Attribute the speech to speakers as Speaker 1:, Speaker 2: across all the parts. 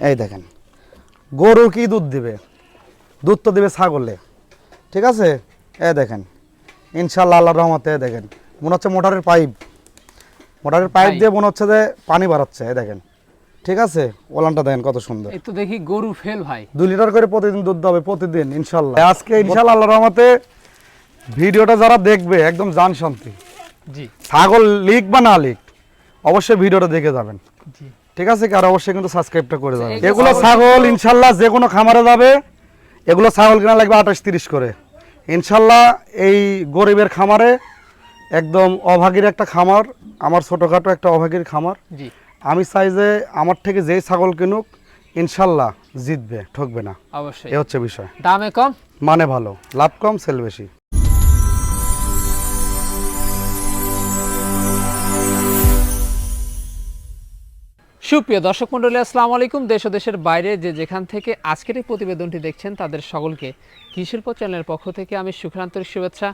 Speaker 1: এই দেখেন। গরু কি দুধ দিবে? দুধ তো দিবে ছাগলে। ঠিক আছে? এ দেখেন। ইনশাল্লাহ আল্লাহ রহমতে দেখেন। মনে হচ্ছে মোটরের পাইপ। মোটরের পাইপ। দিয়ে মনে হচ্ছে যে পানি বাড়াচ্ছে এ দেখেন। ঠিক আছে? ওলানটা দেখেন কত সুন্দর।
Speaker 2: তো দেখি গরু ফেল ভাই।
Speaker 1: দুই লিটার করে প্রতিদিন দুধ দেবে প্রতিদিন ইনশাল্লাহ আজকে ইনশাল্লাহ আল্লাহ রহমতে ভিডিওটা যারা দেখবে একদম জান শান্তি
Speaker 2: জি।
Speaker 1: ছাগল লিক বা না লিক অবশ্যই ভিডিওটা দেখে যাবেন।
Speaker 2: জি।
Speaker 1: ঠিক আছে আর অবশ্যই কিন্তু সাবস্ক্রাইবটা করে যাবেন।
Speaker 2: এগুলো ছাগল
Speaker 1: ইনশাল্লাহ যে কোনো খামারে যাবে। এগুলো ছাগল কেনা লাগবে আঠাশ তিরিশ করে। ইনশাল্লাহ এই গরিবের খামারে একদম অভাগীর একটা খামার আমার ছোটোখাটো একটা অভাগীর খামার। আমি চাই যে আমার থেকে যেই ছাগল কিনুক ইনশাল্লাহ জিতবে ঠকবে না।
Speaker 2: অবশ্যই।
Speaker 1: এ হচ্ছে বিষয়।
Speaker 2: দামে কম?
Speaker 1: মানে ভালো লাভ কম সেল বেশি।
Speaker 2: সুপ্রিয় দর্শক মন্ডলী আসসালামু আলাইকুম। দেশ ও দেশের বাইরে যে যেখান থেকে আজকের এই প্রতিবেদনটি দেখছেন, তাদের সকলকে কৃষিল্প চ্যানেলের পক্ষ থেকে আমি সুখান্তরিক শুভেচ্ছা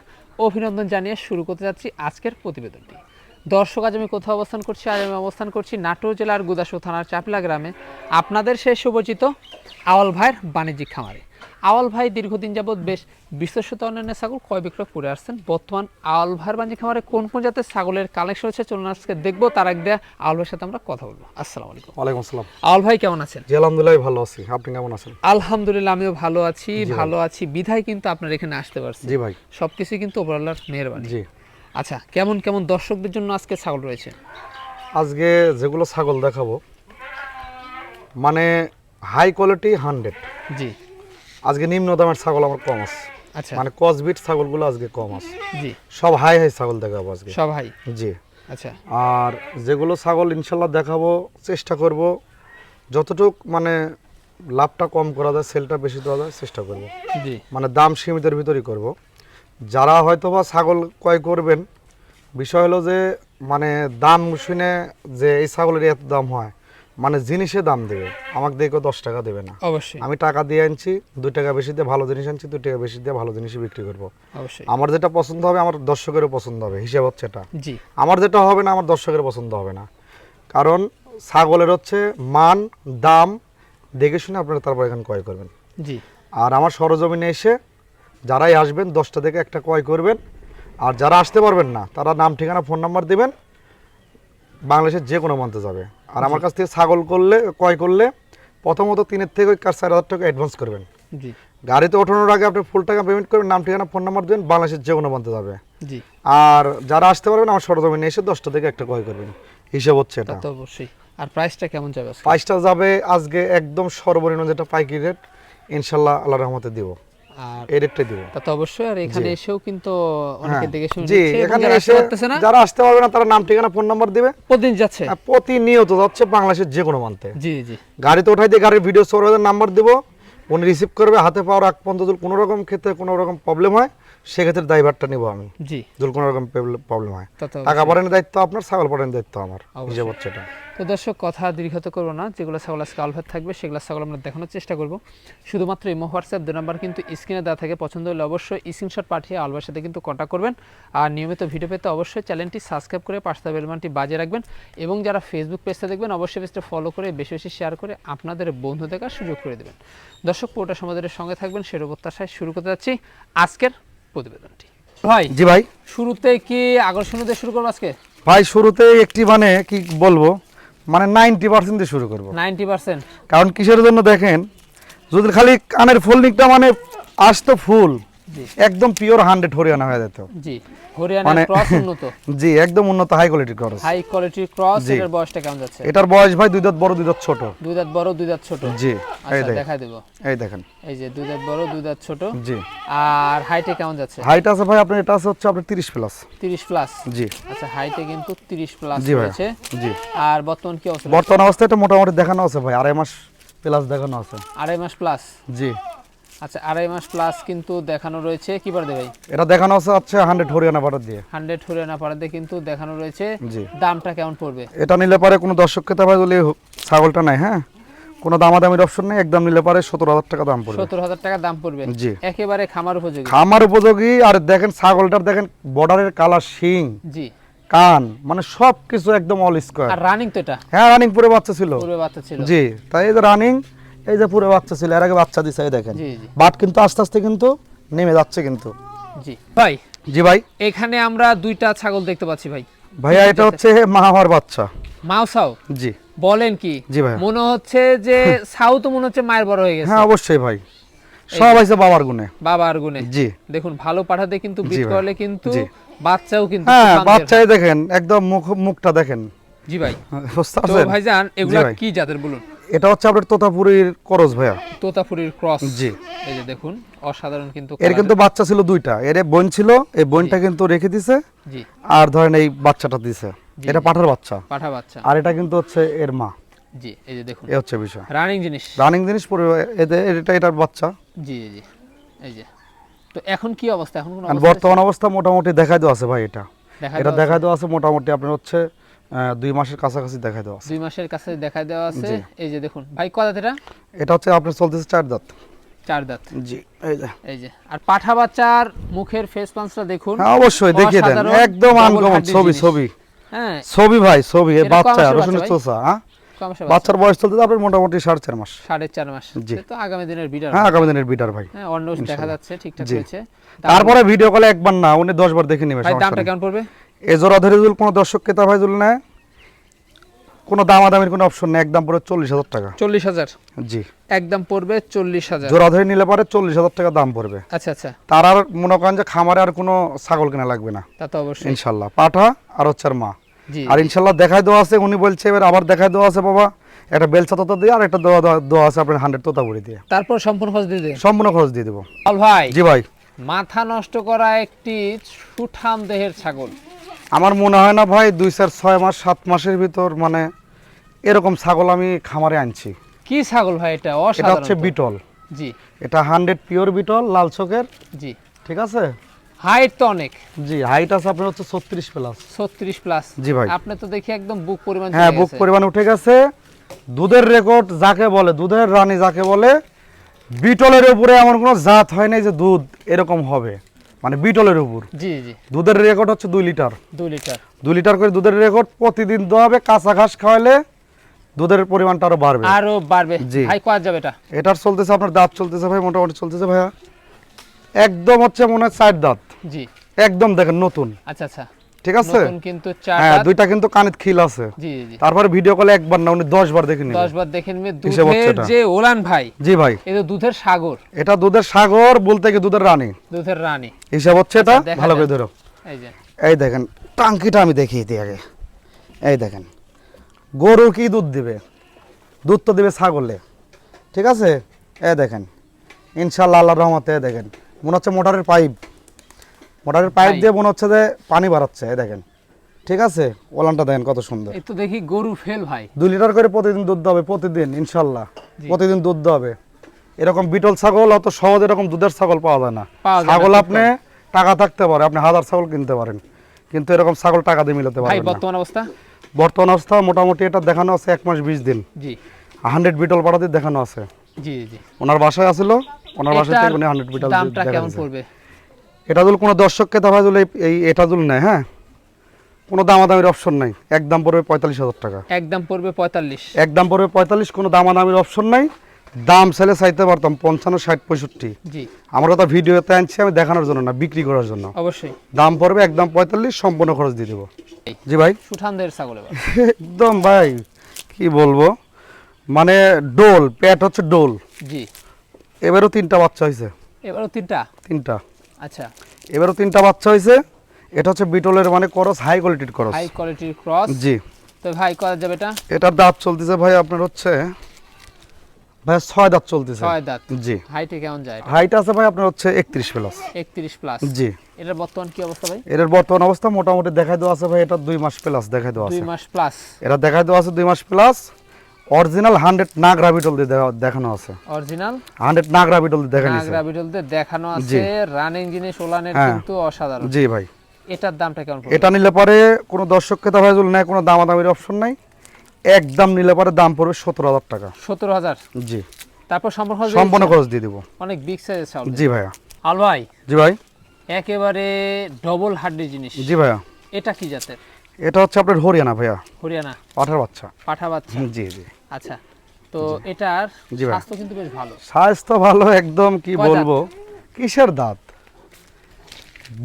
Speaker 2: অভিনন্দন জানিয়ে শুরু করতে যাচ্ছি আজকের প্রতিবেদনটি। দর্শক, আজ আমি কোথাও অবস্থান করছি, আর আমি অবস্থান করছি নাটোর জেলার গুদাসু থানার চাপলা গ্রামে। আপনাদের সেই সুপরিচিত আওয়াল ভাইয়ের বাণিজ্যিক খামারে। আওয়াল ভাই দীর্ঘদিন যাবৎ বেশ বিশ্বস্ত অন্যান্য ছাগল ক্রয় বিক্রয় করে আসছেন? বর্তমান আওয়াল ভাইয়ের বাণিজ্যিক খামারে কোন কোন জাতের ছাগলের কালেকশন হচ্ছে চলুন আজকে দেখব তার আগে আওয়াল ভাইয়ের সাথে আমরা কথা বলব। আসসালামু আলাইকুম।
Speaker 1: ওয়ালাইকুম আসসালাম।
Speaker 2: আওয়াল ভাই কেমন আছেন?
Speaker 1: জি আলহামদুলিল্লাহ ভালো আছি। আপনি কেমন আছেন?
Speaker 2: আলহামদুলিল্লাহ আমিও ভালো আছি ভালো আছি। বিধায় কিন্তু আপনার এখানে আসতে পারছি।
Speaker 1: জি ভাই।
Speaker 2: সবকিছু কিন্তু ওপরাল্লাহর মেহরবানি।
Speaker 1: জি।
Speaker 2: আচ্ছা কেমন কেমন দর্শকদের জন্য আজকে ছাগল রয়েছে?
Speaker 1: আজকে যেগুলো ছাগল দেখাবো মানে হাই কোয়ালিটি হান্ড্রেড
Speaker 2: জি।
Speaker 1: আজকে নিম্ন দামের ছাগল আমার কম আছে।
Speaker 2: আচ্ছা।
Speaker 1: মানে কসবিট ছাগলগুলো আজকে কম আছে।
Speaker 2: জি।
Speaker 1: সব হাই হাই ছাগল দেখাবো আজকে।
Speaker 2: সব হাই?
Speaker 1: জি।
Speaker 2: আচ্ছা।
Speaker 1: আর যেগুলো ছাগল ইনশাল্লাহ দেখাবো চেষ্টা করব। যতটুক মানে লাভটা কম করা যায় সেলটা বেশি দেওয়া যায় চেষ্টা করব।
Speaker 2: জি।
Speaker 1: মানে দাম সীমিতের ভিতরই করব। যারা হয়তো বা ছাগল ক্রয় করবেন বিষয় হলো যে মানে দাম শুনে যে এই ছাগলের এত দাম হয় মানে জিনিসে দাম দেবে। আমাকে দেখো দশ টাকা দেবে না।
Speaker 2: অবশ্যই।
Speaker 1: আমি টাকা দিয়ে আনছি দুই টাকা বেশি দিয়ে ভালো জিনিস আনছি দুই টাকা বেশি দিয়ে ভালো জিনিসই বিক্রি করব।
Speaker 2: অবশ্যই।
Speaker 1: আমার যেটা পছন্দ হবে আমার দর্শকেরও পছন্দ হবে হিসাব হচ্ছে এটা।
Speaker 2: জি।
Speaker 1: আমার যেটা হবে না আমার দর্শকের পছন্দ হবে না। কারণ ছাগলের হচ্ছে মান দাম দেখে শুনে আপনারা তারপর এখানে ক্রয় করবেন।
Speaker 2: জি।
Speaker 1: আর আমার সরজমিনে এসে যারাই আসবেন দশটা থেকে একটা ক্রয় করবেন। আর যারা আসতে পারবেন না তারা নাম ঠিকানা ফোন নাম্বার দেবেন। বাংলাদেশের যে কোনো মন্তে যাবে। আর আমার কাছ থেকে ছাগল করলে ক্রয় করলে প্রথমত তিনের থেকে ওই কার চার হাজার টাকা অ্যাডভান্স করবেন।
Speaker 2: জি।
Speaker 1: গাড়িতে ওঠানোর আগে আপনি ফুল টাকা পেমেন্ট করবেন নাম ঠিকানা ফোন নাম্বার দেবেন বাংলাদেশের যে কোনো মন্তে যাবে।
Speaker 2: জি।
Speaker 1: আর যারা আসতে পারবেন আমার সরজমিনে এসে দশটা থেকে একটা ক্রয় করবেন। হিসাব হচ্ছে এটা।
Speaker 2: তো অবশ্যই। আর প্রাইসটা কেমন যাবে
Speaker 1: প্রাইসটা যাবে আজকে একদম সর্বনিম্ন যেটা পাইকারি রেট ইনশাল্লাহ আল্লাহ রহমতে দিব।
Speaker 2: আর
Speaker 1: এই রেটটাই দিব।
Speaker 2: তা তো অবশ্যই আর এখানে এসেও কিন্তু অনেকে
Speaker 1: হ্যাঁ।
Speaker 2: দেখে শুনে
Speaker 1: জি এখানে
Speaker 2: যারা আসতে
Speaker 1: এসে যারা আসতে পারবে না তারা নাম ঠিকানা ফোন নাম্বার দিবে।
Speaker 2: প্রতিদিন যাচ্ছে।
Speaker 1: প্রতিনিয়ত যাচ্ছে বাংলাদেশের যে কোনো মানতে
Speaker 2: জি জি।
Speaker 1: গাড়িতে উঠাই দিয়ে গাড়ির ভিডিও নাম্বার দিব। উনি রিসিভ করবে হাতে পাওয়ার আগ পর্যন্ত যদি কোনো রকম ক্ষেত্রে কোনো রকম প্রবলেম হয় সেক্ষেত্রে দায়ভারটা নিব আমি।
Speaker 2: জি।
Speaker 1: যদি কোনো রকম প্রবলেম হয়। টাকা পাঠানোর দায়িত্ব আপনার ছাগল পাঠানোর দায়িত্ব আমার এটা।
Speaker 2: তো দর্শক কথা দীর্ঘত করব না যেগুলো ছাগল আজকে আলফাত থাকবে সেগুলো ছাগল আমরা দেখানোর চেষ্টা করব। শুধুমাত্র ইমো হোয়াটসঅ্যাপ দু নাম্বার কিন্তু স্ক্রিনে দেওয়া থাকে পছন্দ হলে অবশ্যই স্ক্রিনশট পাঠিয়ে আলবার সাথে কিন্তু কন্ট্যাক্ট করবেন। আর নিয়মিত ভিডিও পেতে অবশ্যই চ্যানেলটি সাবস্ক্রাইব করে পাশে বেলমানটি বাজিয়ে রাখবেন। এবং যারা ফেসবুক পেজটা দেখবেন অবশ্যই পেজটা ফলো করে বেশি বেশি শেয়ার করে আপনাদের বন্ধু দেখার সুযোগ করে দেবেন। দর্শক পুরোটা সমাজের সঙ্গে থাকবেন সের প্রত্যাশায় শুরু করতে যাচ্ছি। আজকের প্রতিবেদনটি। ভাই
Speaker 1: জি ভাই।
Speaker 2: শুরুতে কি আকর্ষণ দিয়ে শুরু করব আজকে?
Speaker 1: ভাই শুরুতে একটি মানে কি বলব মানে নাইনটি পার্সেন্ট দিয়ে শুরু করব।
Speaker 2: Ninety percent?
Speaker 1: কারণ কিসের জন্য দেখেন যদি খালি কানের ফুলনিকটা মানে আসতো ফুল একদম পিওর হান্ড্রেড হরিয়ানা হয়ে যেত।
Speaker 2: জি হরিয়ানা
Speaker 1: মানে-
Speaker 2: ক্রস উন্নত।
Speaker 1: জি একদম উন্নত হাই কোয়ালিটির খরচ
Speaker 2: হাই কোয়ালিটির ক্রস। এটার বয়সটা কেমন যাচ্ছে?
Speaker 1: এটার বয়স ভাই দুই দাঁত বড় দুই দাঁত ছোট।
Speaker 2: দুই দাঁত বড় দুই দাঁত ছোট?
Speaker 1: জি এই
Speaker 2: আচ্ছা দেখাই দেবো।
Speaker 1: এই দেখেন।
Speaker 2: এই যে দুই দাঁত বড় দুই দাঁত ছোট।
Speaker 1: জি।
Speaker 2: আর হাইটে কেমন যাচ্ছে?
Speaker 1: হাইট আছে ভাই আপনার এটা আছে হচ্ছে আপনার তিরিশ প্লাস
Speaker 2: 30 প্লাস
Speaker 1: জি।
Speaker 2: আচ্ছা হাইটে কিন্তু 30 প্লাস
Speaker 1: জি
Speaker 2: আর বর্তমান কি অবস্থা?
Speaker 1: বর্তমান অবস্থায় এটা মোটামুটি দেখানো আছে ভাই আড়াই মাস প্লাস দেখানো আছে।
Speaker 2: আড়াই মাস প্লাস
Speaker 1: জি।
Speaker 2: আচ্ছা আড়াই মাস প্লাস কিন্তু দেখানো রয়েছে। কি দেবে
Speaker 1: এটা দেখানো আছে হচ্ছে হান্ড্রেড হরিয়ানা বাটার দিয়ে।
Speaker 2: হান্ড্রেড হরিয়ানা পাড়াতে কিন্তু দেখানো রয়েছে। দামটা কেমন পড়বে?
Speaker 1: এটা নিলে পারে কোনো দর্শককে তো ভাই বলি ছাগলটা নাই হ্যাঁ? কোনো দামাদামির অপশন নেই একদম নিলে পারে সতেরো হাজার টাকা দাম পড়বে।
Speaker 2: সত্তর হাজার টাকা দাম পড়বে।
Speaker 1: জি।
Speaker 2: একেবারে খামার উপযোগী।
Speaker 1: খামার উপযোগী আর দেখেন ছাগলটার দেখেন বর্ডারের কালার শিং।
Speaker 2: জি।
Speaker 1: কান মানে সব কিছু একদম অল স্কোয়ার
Speaker 2: আর রানিং তো এটা?
Speaker 1: হ্যাঁ রানিং পুরো বাচ্চা ছিল।
Speaker 2: পূর্বে বাচ্চা ছিল।
Speaker 1: জি তাই যে রানিং এই যে পুরো বাচ্চা ছিল এর আগে বাচ্চা দিছে দেখেন। বাট কিন্তু আস্তে আস্তে কিন্তু নেমে যাচ্ছে কিন্তু।
Speaker 2: জি। ভাই
Speaker 1: জি ভাই।
Speaker 2: এখানে আমরা দুইটা ছাগল দেখতে পাচ্ছি ভাই।
Speaker 1: ভাইয়া এটা হচ্ছে মা বাচ্চা।
Speaker 2: মাউসাও
Speaker 1: জি।
Speaker 2: বলেন কি?
Speaker 1: জি ভাই।
Speaker 2: মনে হচ্ছে যে সাউ তো মনে হচ্ছে মায়ের বড় হয়ে গেছে।
Speaker 1: হ্যাঁ অবশ্যই ভাই। সব আছে বাবার গুণে।
Speaker 2: বাবার গুনে
Speaker 1: জি।
Speaker 2: দেখুন ভালো পাঠাতে কিন্তু বিট করলে কিন্তু বাচ্চাও কিন্তু
Speaker 1: হ্যাঁ বাচ্চাই দেখেন একদম মুখ মুখটা দেখেন।
Speaker 2: জি ভাই। তো ভাইজান এগুলা কি জাতের বলুন?
Speaker 1: এটা হচ্ছে আপনার তোতাপুরির করজ ভাইয়া।
Speaker 2: তোতাপুরির ক্রস
Speaker 1: জি।
Speaker 2: এই যে দেখুন অসাধারণ কিন্তু
Speaker 1: এর কিন্তু বাচ্চা ছিল দুইটা। এর বোন ছিল এই বোনটা কিন্তু রেখে দিছে।
Speaker 2: জি।
Speaker 1: আর ধরেন এই বাচ্চাটা দিছে। এটা পাঠার বাচ্চা।
Speaker 2: পাঠা বাচ্চা।
Speaker 1: আর এটা কিন্তু হচ্ছে এর মা।
Speaker 2: জি এই যে দেখুন।
Speaker 1: এ হচ্ছে বিষয়।
Speaker 2: রানিং জিনিস।
Speaker 1: রানিং জিনিস পরে এটা এটার বাচ্চা।
Speaker 2: জি জি এই যে। তো এখন কি অবস্থা? এখন কোন
Speaker 1: বর্তমান অবস্থা মোটামুটি দেখাই দেওয়া আছে ভাই এটা।
Speaker 2: দেখা
Speaker 1: এটা দেখাই দেওয়া আছে মোটামুটি আপনার হচ্ছে দুই মাসের কাছাকাছি দেখাই দেওয়া আছে।
Speaker 2: দুই মাসের কাছে দেখা দেওয়া আছে। এই যে দেখুন ভাই কত এটা?
Speaker 1: এটা হচ্ছে আপনার চলতেছে চার দাঁত।
Speaker 2: চার দাঁত।
Speaker 1: জি এই যে।
Speaker 2: এই যে আর পাঠা বাচ্চার মুখের ফেস পাঞ্চটা দেখুন।
Speaker 1: হ্যাঁ অবশ্যই দেখিয়ে দেন। একদম আনকমন ছবি ছবি।
Speaker 2: হ্যাঁ।
Speaker 1: ছবি ভাই ছবি এই বাচ্চা
Speaker 2: বাচ্চা
Speaker 1: চোষা হ্যাঁ? বাচ্চার বয়স চলতে আপনার মোটামুটি সাড়ে চার মাস।
Speaker 2: সাড়ে চার মাস।
Speaker 1: জি।
Speaker 2: তো আগামী দিনের বিডার
Speaker 1: হ্যাঁ আগামী দিনের বিডার ভাই।
Speaker 2: হ্যাঁ অন্য দেখা যাচ্ছে ঠিকঠাক হয়েছে।
Speaker 1: তারপরে ভিডিও কলে একবার না উনি দশ বার দেখে নেবে
Speaker 2: ভাই দামটা কেমন পড়বে?
Speaker 1: এ জোড়া ধরে যদি কোনো দর্শক ক্রেতা ভাই যদি নেয় কোনো দামাদামির কোনো অপশন নেই একদম পুরো চল্লিশ হাজার টাকা।
Speaker 2: চল্লিশ হাজার?
Speaker 1: জি।
Speaker 2: একদম পড়বে চল্লিশ হাজার।
Speaker 1: জোড়া ধরে নিলে পরে চল্লিশ হাজার টাকা দাম পড়বে।
Speaker 2: আচ্ছা আচ্ছা।
Speaker 1: তার আর মনে করেন যে খামারে আর কোনো ছাগল কেনা লাগবে না।
Speaker 2: তা তো অবশ্যই।
Speaker 1: ইনশাল্লাহ। পাঠা আর হচ্ছে মা। আর ইনশাল্লাহ দেখাই দেওয়া আছে উনি বলছে এবার আবার দেখাই দেওয়া আছে বাবা। একটা বেলচা তোতা দিয়ে আর একটা দেওয়া দেওয়া- আছে আপনার হান্ড্রেড তোতা বড়ি দিয়ে।
Speaker 2: তারপর সম্পূর্ণ খরচ দিয়ে দেন
Speaker 1: সম্পূর্ণ খরচ দিয়ে দেবো।
Speaker 2: ভাই
Speaker 1: জি ভাই।
Speaker 2: মাথা নষ্ট করা একটি সুঠাম দেহের ছাগল।
Speaker 1: আমার মনে হয় না ভাই দুই চার ছয় মাস সাত মাসের ভিতর মানে এরকম ছাগল আমি খামারে আনছি।
Speaker 2: কি ছাগল ভাই এটা?
Speaker 1: এটা হচ্ছে বিটল।
Speaker 2: জি।
Speaker 1: এটা হান্ড্রেড পিওর বিটল লাল চোখের।
Speaker 2: জি।
Speaker 1: ঠিক আছে?
Speaker 2: হাইট তো অনেক।
Speaker 1: জি হাইট আছে আপনার হচ্ছে ছত্রিশ প্লাস
Speaker 2: ছত্রিশ প্লাস
Speaker 1: জি ভাই।
Speaker 2: আপনি তো দেখি একদম বুক পরিমাণ
Speaker 1: হ্যাঁ বুক। পরিমাণ উঠে গেছে। দুধের রেকর্ড যাকে বলে দুধের রানী যাকে বলে বিটলের উপরে এমন কোনো জাত হয় নাই যে দুধ এরকম হবে। মানে বিটলের উপর।
Speaker 2: জি জি।
Speaker 1: দুধের রেকর্ড হচ্ছে দুই লিটার।
Speaker 2: দুই লিটার।
Speaker 1: দুই লিটার করে দুধের রেকর্ড প্রতিদিন দেওয়া হবে কাঁচা ঘাস খাওয়ালে দুধের পরিমাণটা আরও বাড়বে।
Speaker 2: আরও বাড়বে।
Speaker 1: জি।
Speaker 2: ভাই কয় যাবে এটা?
Speaker 1: এটার চলতেছে আপনার দাঁত চলতেছে ভাই মোটামুটি চলতেছে ভাইয়া। একদম হচ্ছে মনে হয় চার দাঁত।
Speaker 2: জি।
Speaker 1: একদম দেখেন নতুন।
Speaker 2: আচ্ছা আচ্ছা।
Speaker 1: ঠিক আছে?
Speaker 2: কিন্তু
Speaker 1: হ্যাঁ দুইটা কিন্তু কানের খিল আছে।
Speaker 2: জি জি
Speaker 1: তারপরে ভিডিও কলে একবার না উনি দশ বার দেখে নিবেন
Speaker 2: দশ বার দেখে নিবে। দুধের যে ওলান ভাই
Speaker 1: জি ভাই।
Speaker 2: এই তো দুধের সাগর।
Speaker 1: এটা দুধের সাগর বলতে কি দুধের রানী?
Speaker 2: দুধের রানী।
Speaker 1: হিসাব হচ্ছে এটা ভালো করে ধরো।
Speaker 2: এই যে।
Speaker 1: এই দেখেন টাঙ্কিটা আমি দেখিয়ে দিই আগে। এই দেখেন গরু কি দুধ দিবে? দুধ তো দিবে ছাগলে। ঠিক আছে? এই দেখেন ইনশাল্লাহ আল্লাহ রহমতে দেখেন মনে হচ্ছে মোটরের পাইপ। মোটরের পাইপ। দিয়ে মনে হচ্ছে যে পানি বাড়াচ্ছে এই দেখেন। ঠিক আছে? ওলানটা দেখেন কত সুন্দর।
Speaker 2: এই তো দেখি গরু ফেল ভাই।
Speaker 1: দুই লিটার করে প্রতিদিন দুধ হবে প্রতিদিন ইনশাল্লাহ। প্রতিদিন দুধ হবে। এরকম বিটল ছাগল অত সহজ এরকম দুধের ছাগল পাওয়া যায় না। ছাগল আপনি টাকা থাকতে পারে আপনি হাজার ছাগল কিনতে পারেন। কিন্তু এরকম ছাগল টাকা দিয়ে মিলাতে
Speaker 2: ভাই
Speaker 1: পারবেন না।
Speaker 2: বর্তমান অবস্থা?
Speaker 1: বর্তমান অবস্থা মোটামুটি এটা দেখানো আছে এক মাস বিশ দিন।
Speaker 2: জি।
Speaker 1: হান্ড্রেড বিটল পাঠাতে দেখানো আছে।
Speaker 2: জি জি
Speaker 1: ওনার বাসায় আসিল ওনার বাসায় থেকে উনি হান্ড্রেড বিটল
Speaker 2: দামটা কেমন পড়বে?
Speaker 1: এটা যদি কোনো দর্শককে দেখা যদি এই এটা যদি নেয় হ্যাঁ? কোনো দামাদামির অপশন নাই। একদম পড়বে পঁয়তাল্লিশ হাজার টাকা।
Speaker 2: একদম পড়বে পঁয়তাল্লিশ।
Speaker 1: একদম পড়বে পঁয়তাল্লিশ কোনো দামাদামির অপশন নাই। দাম ছেলে চাইতে পারতাম পঞ্চান্ন ষাট পঁয়ষট্টি।
Speaker 2: জি।
Speaker 1: আমরা তো ভিডিওতে আনছি আমি দেখানোর জন্য না বিক্রি করার জন্য।
Speaker 2: অবশ্যই।
Speaker 1: দাম পড়বে একদম পঁয়তাল্লিশ সম্পূর্ণ খরচ দিয়ে দেবো। জি ভাই?
Speaker 2: সুঠানদের ছাগল
Speaker 1: একদম ভাই কি বলব? মানে ডোল পেট হচ্ছে ডোল।
Speaker 2: জি।
Speaker 1: এবারও তিনটা বাচ্চা হয়েছে।
Speaker 2: এবারও তিনটা?
Speaker 1: তিনটা।
Speaker 2: আচ্ছা।
Speaker 1: এবারও তিনটা বাচ্চা হয়েছে এটা হচ্ছে বিটলের মানে করস হাই কোয়ালিটির করস।
Speaker 2: হাই কোয়ালিটির ক্রস
Speaker 1: জি।
Speaker 2: তো ভাই কত যাবে এটা?
Speaker 1: এটার দাঁত চলতেছে ভাই আপনার হচ্ছে ভাই ছয় দাঁত চলতেছে।
Speaker 2: ছয় দাঁত।
Speaker 1: জি।
Speaker 2: হাইটে কেমন যায়
Speaker 1: হাইট আছে ভাই আপনার হচ্ছে একত্রিশ প্লাস
Speaker 2: একত্রিশ প্লাস
Speaker 1: জি।
Speaker 2: এটার বর্তমান কি অবস্থা ভাই?
Speaker 1: এর বর্তমান অবস্থা মোটামুটি দেখাই দেওয়া আছে ভাই এটা দুই মাস প্লাস দেখাই দেওয়া
Speaker 2: দুই মাস প্লাস
Speaker 1: এটা দেখাই দেওয়া আছে দুই মাস প্লাস অরিজিনাল হান্ড্রেড নাগরা বিটল দিয়ে দেখানো আছে।
Speaker 2: অরিজিনাল?
Speaker 1: হান্ড্রেড নাগরা বিটল দিয়ে দেখানো আছে
Speaker 2: নাগরা দিয়ে দেখানো আছে রানিং জিনিস ওলানের
Speaker 1: হ্যাঁ।
Speaker 2: কিন্তু অসাধারণ।
Speaker 1: জি ভাই।
Speaker 2: এটার দামটা কেমন পড়বে?
Speaker 1: এটা নিলে পরে কোনো দর্শককে তো ভাই নেয় কোনো দামাদামির অপশন নাই। একদম নিলে পরে দাম পড়বে সতেরো হাজার টাকা।
Speaker 2: সতেরো হাজার?
Speaker 1: জি।
Speaker 2: তারপর সম্পর্ক
Speaker 1: সম্পূর্ণ খরচ দিয়ে দিব।
Speaker 2: অনেক বিগ সাইজের চাউল।
Speaker 1: জি ভাইয়া।
Speaker 2: আল ভাই।
Speaker 1: জি ভাই।
Speaker 2: একেবারে ডবল হাড্ডি জিনিস।
Speaker 1: জি ভাইয়া।
Speaker 2: এটা কি জাতের?
Speaker 1: এটা হচ্ছে আপনার হরিয়ানা ভাইয়া।
Speaker 2: হরিয়ানা।
Speaker 1: পাঠার বাচ্চা।
Speaker 2: পাঠা বাচ্চা।
Speaker 1: জি জি।
Speaker 2: আচ্ছা তো এটার স্বাস্থ্য কিন্তু বেশ ভালো।
Speaker 1: স্বাস্থ্য ভালো একদম কি? বলব? কিসের দাঁত?